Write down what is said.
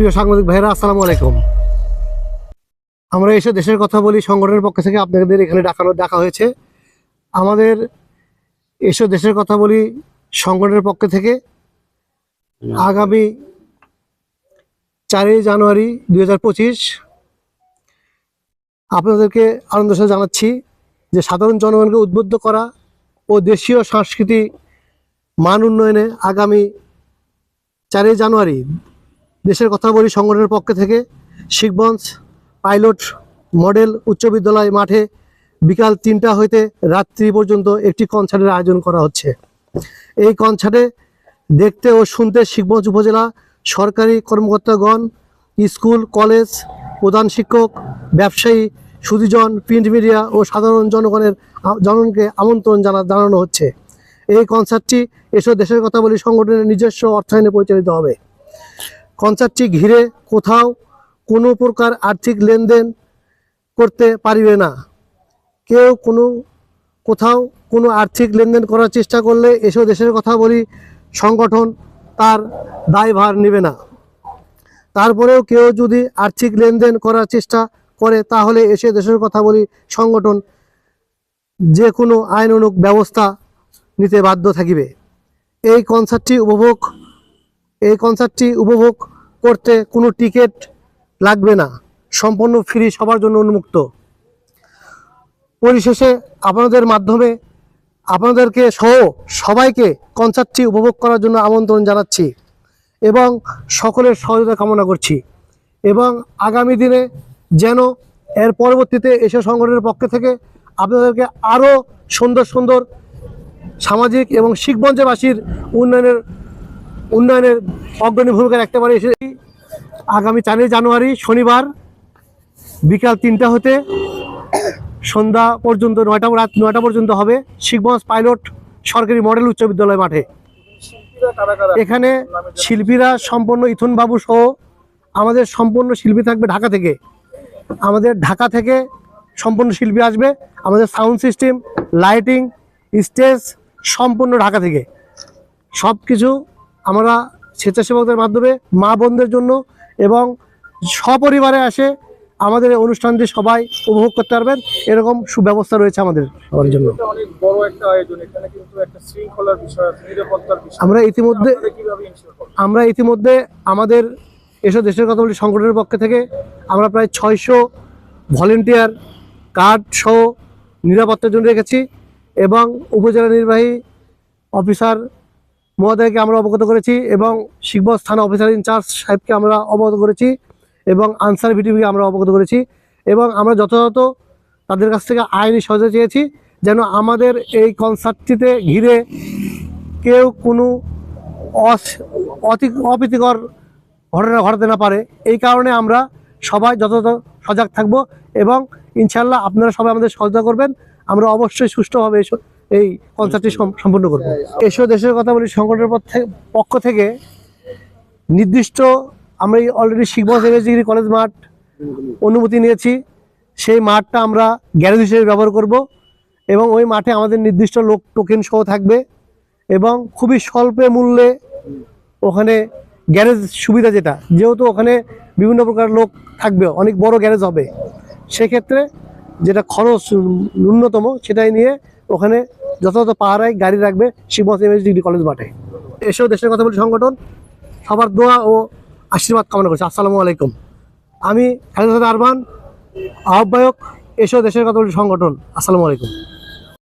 প্রিয় সাংবাদিক ভাইরা আসসালামু আলাইকুম। আমরা এসে দেশের কথা বলি, সংগঠনের পক্ষ থেকে আপনাদের এখানে ডাকানো ডাকা হয়েছে। আমাদের এসে দেশের কথা বলি, সংগঠনের পক্ষ থেকে আগামী চারই জানুয়ারি দুই হাজার পঁচিশ আপনাদেরকে আনন্দ সাথে জানাচ্ছি যে সাধারণ জনগণকে উদ্বুদ্ধ করা ও দেশীয় সংস্কৃতি মান উন্নয়নে আগামী চারই জানুয়ারি দেশের কথা বলি সংগঠনের পক্ষ থেকে শিখগঞ্জ পাইলট মডেল উচ্চ বিদ্যালয় মাঠে বিকাল তিনটা হইতে রাত্রি পর্যন্ত একটি কনসার্টের আয়োজন করা হচ্ছে। এই কনসার্টে দেখতে ও শুনতে শিখগঞ্জ উপজেলা, সরকারি কর্মকর্তাগণ, স্কুল, কলেজ, প্রধান শিক্ষক, ব্যবসায়ী, সুদীজন, প্রিন্ট মিডিয়া ও সাধারণ জনগণের জনগণকে আমন্ত্রণ জানা জানানো হচ্ছে। এই কনসার্টটি এসব দেশের কথা বলি সংগঠনের নিজস্ব অর্থায়নে পরিচালিত হবে। কনসার্টটি ঘিরে কোথাও কোনো প্রকার আর্থিক লেনদেন করতে পারিবে না। কেউ কোনো, কোথাও কোনো আর্থিক লেনদেন করার চেষ্টা করলে এসব দেশের কথা বলি, সংগঠন তার দায়ভার নেবে না। তারপরেও কেউ যদি আর্থিক লেনদেন করার চেষ্টা করে, তাহলে এসে দেশের কথা বলি, সংগঠন যে কোনো আইন অনুক ব্যবস্থা নিতে বাধ্য থাকিবে। এই কনসার্টটি উপভোগ, এই কনসার্টটি উপভোগ করতে কোনো টিকিট লাগবে না। সম্পূর্ণ ফ্রি, সবার জন্য উন্মুক্ত। পরিশেষে আপনাদের মাধ্যমে আপনাদেরকে সহ সবাইকে কনসার্টটি উপভোগ করার জন্য আমন্ত্রণ জানাচ্ছি এবং সকলের সহযোগিতা কামনা করছি এবং আগামী দিনে যেন এর পরবর্তীতে এসব সংগঠনের পক্ষ থেকে আপনাদেরকে আরও সুন্দর সুন্দর সামাজিক এবং শিখবঞ্জবাসীর উন্নয়নের উন্নয়নের অগ্রণী ভূমিকা রাখতে পারে এসে আগামী চারই জানুয়ারি শনিবার বিকাল তিনটা হতে সন্ধ্যা পর্যন্ত নয়টা রাত নয়টা পর্যন্ত হবে শিখগঞ্জ পাইলট সরকারি মডেল উচ্চ বিদ্যালয় মাঠে। এখানে শিল্পীরা সম্পূর্ণ ইথুন বাবু সহ আমাদের সম্পূর্ণ শিল্পী থাকবে ঢাকা থেকে। আমাদের ঢাকা থেকে সম্পূর্ণ শিল্পী আসবে। আমাদের সাউন্ড সিস্টেম, লাইটিং, স্টেজ সম্পূর্ণ ঢাকা থেকে। সব কিছু আমরা স্বেচ্ছাসেবকদের মাধ্যমে মা বোনদের জন্য এবং সপরিবারে আসে আমাদের এই অনুষ্ঠানটি সবাই উপভোগ করতে পারবেন। এরকম সুব্যবস্থা রয়েছে আমাদের সবার জন্য। আমরা ইতিমধ্যে আমরা ইতিমধ্যে আমাদের এসব দেশের কথা বলি সংগঠনের পক্ষ থেকে আমরা প্রায় ছয়শো ভলেন্টিয়ার কার্ড সহ নিরাপত্তার জন্য রেখেছি এবং উপজেলা নির্বাহী অফিসার মহোদয়কে আমরা অবগত করেছি এবং শিখবজ থানা অফিসার ইনচার্জ সাহেবকে আমরা অবগত করেছি এবং আনসার ভিটিভিকে আমরা অবগত করেছি এবং আমরা যথাযথ তাদের কাছ থেকে আইনি সহযোগিতা চেয়েছি যেন আমাদের এই কনসার্টটিতে ঘিরে কেউ কোনো অপ্রীতিকর ঘটনা ঘটাতে না পারে। এই কারণে আমরা সবাই যথাযথ সজাগ থাকব এবং ইনশাল্লাহ আপনারা সবাই আমাদের সহযোগিতা করবেন। আমরা অবশ্যই সুষ্ঠুভাবে এই কনসার্টটি সম্পূর্ণ করব। এসব দেশের কথা বলি সংগঠনের পক্ষ থেকে নির্দিষ্ট আমরা এই অলরেডি শিখবজ এমএস ডিগ্রি কলেজ মাঠ অনুমতি নিয়েছি। সেই মাঠটা আমরা গ্যারেজ হিসেবে ব্যবহার করব এবং ওই মাঠে আমাদের নির্দিষ্ট লোক টোকেন সহ থাকবে এবং খুবই স্বল্পে মূল্যে ওখানে গ্যারেজ সুবিধা যেটা, যেহেতু ওখানে বিভিন্ন প্রকার লোক থাকবে, অনেক বড় গ্যারেজ হবে। সেক্ষেত্রে যেটা খরচ ন্যূনতম সেটাই নিয়ে ওখানে যথাযথ পাহারায় গাড়ি রাখবে শিবমস এমএস ডিগ্রি কলেজ মাঠে। এসব দেশের কথা বলি সংগঠন, সবার দোয়া ও আশীর্বাদ কামনা করছি। আসসালামু আলাইকুম। আমি খালেদ আরবান, আহ্বায়ক এসব দেশের কথা বলি সংগঠন। আসসালামু আলাইকুম।